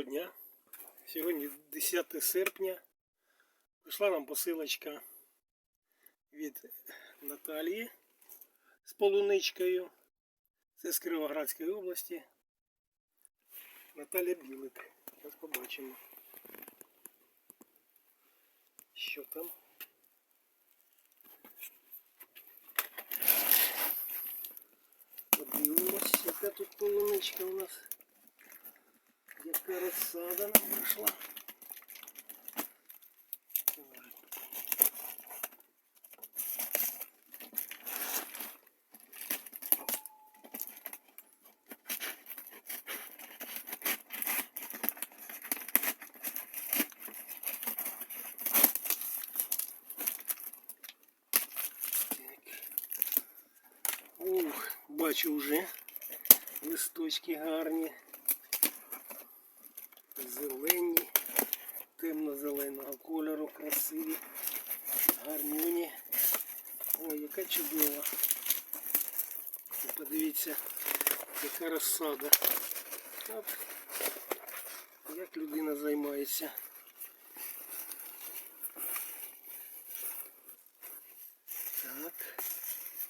Доброго дня. Сьогодні 10 серпня. Прийшла нам посилочка від Наталії з полуничкою. Це з Кривоградської області. Наталя Білик. Зараз побачимо. Що там? Подивимось, яка тут полуничка у нас. Яка розсада нам прийшла. Ух, бачу вже листочки гарні зелені, темно-зеленого кольору, красиві, гарнюні. Ой, яка чудова. Подивіться, яка розсада. От, як людина займається. Так,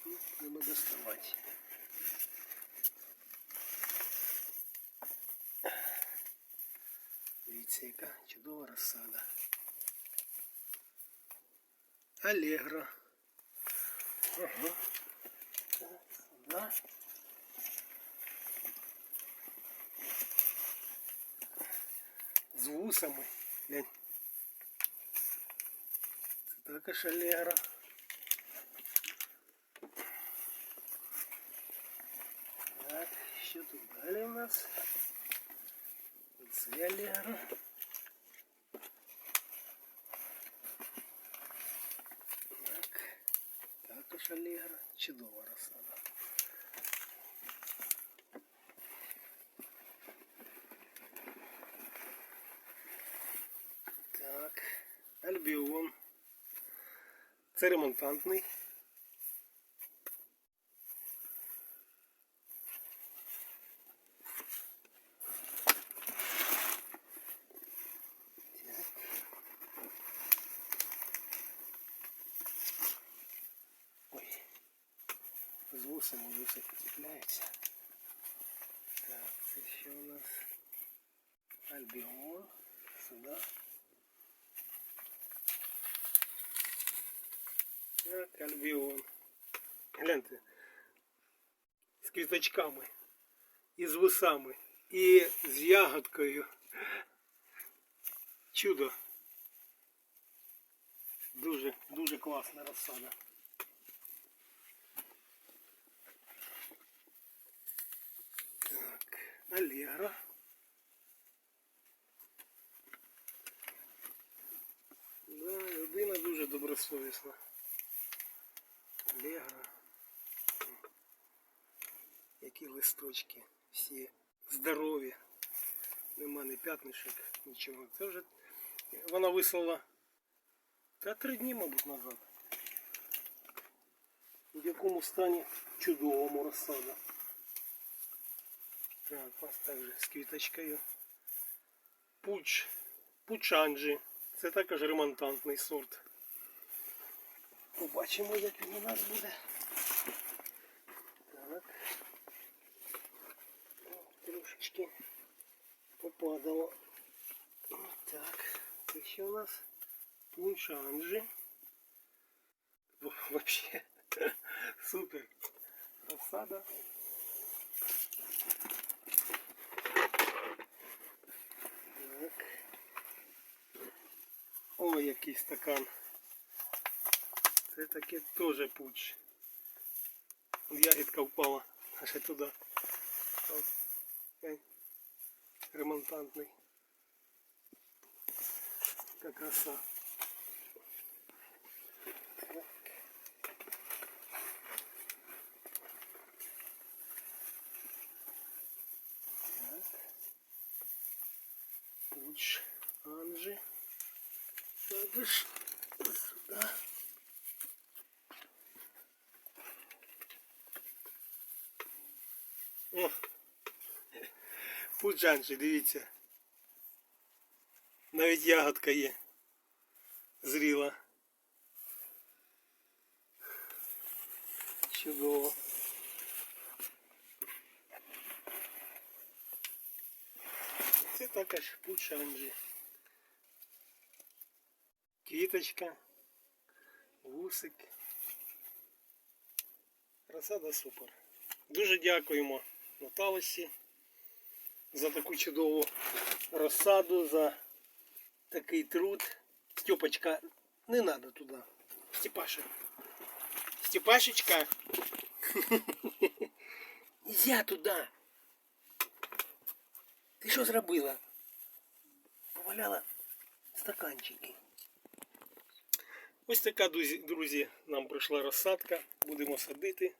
ну, треба доставати. Дивіться, яка чудова розсада. Ага. Так, сюди. З вусами. Глянь. Це також. Так, що тут далі у нас? Алегро. Так, також алегро. Чудова розсада. Так, альбіон. Це ремонтантний. з вусами вуси цепляються. Так, це що у нас? Альбіон. Сюди. Так, альбіон. Гляньте. З квіточками. І з вусами. І з ягодкою. Чудо. Дуже, дуже класна розсада. Так, Да, людина дуже добросовісна. Алегро. Які листочки. Всі здорові. Нема ні п'ятнишок, нічого. Це вже вона вислала та три дні, мабуть, назад. В якому стані чудовому розсада. Так, ось так же з квіточкою. Пуч. Пучанджі. Це також ремонтантний сорт. Побачимо, як він у нас буде. Так. Трошечки попадало. Так, це ще у нас пуншанджі. Вообще супер. Розсада. Так. Ой, який стакан. Це таке теж пуч. Ягідка впала аж туди. О, глянь. Ремонтантний. Яка краса. Також сюди. О, Пуджанчик, дивіться. Навіть ягодка є. Зріла. Чудово. Це також пучанджі. Квіточка, вусик. Розсада супер. Дуже дякуємо Наталосі за таку чудову розсаду, за такий труд. Степочка, не надо туди. Степаша. Степашечка. Я туди. Ти що зробила? Поваляла стаканчики. Ось така, друзі, нам прийшла розсадка. Будемо садити.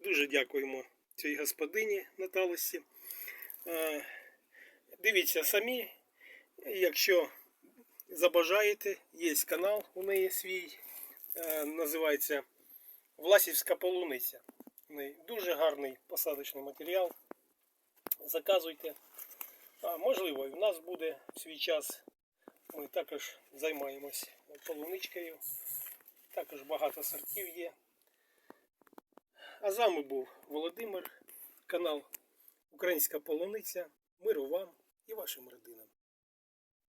Дуже дякуємо цій господині Наталосі. Е, Дивіться самі, якщо забажаєте, є канал у неї свій, е, називається Власівська полуниця. Дуже гарний посадочний матеріал. Заказуйте. Можливо, і в нас буде в свій час. Ми також займаємось полуничкою. Також багато сортів є. А з вами був Володимир, канал Українська Полуниця. Миру вам і вашим родинам.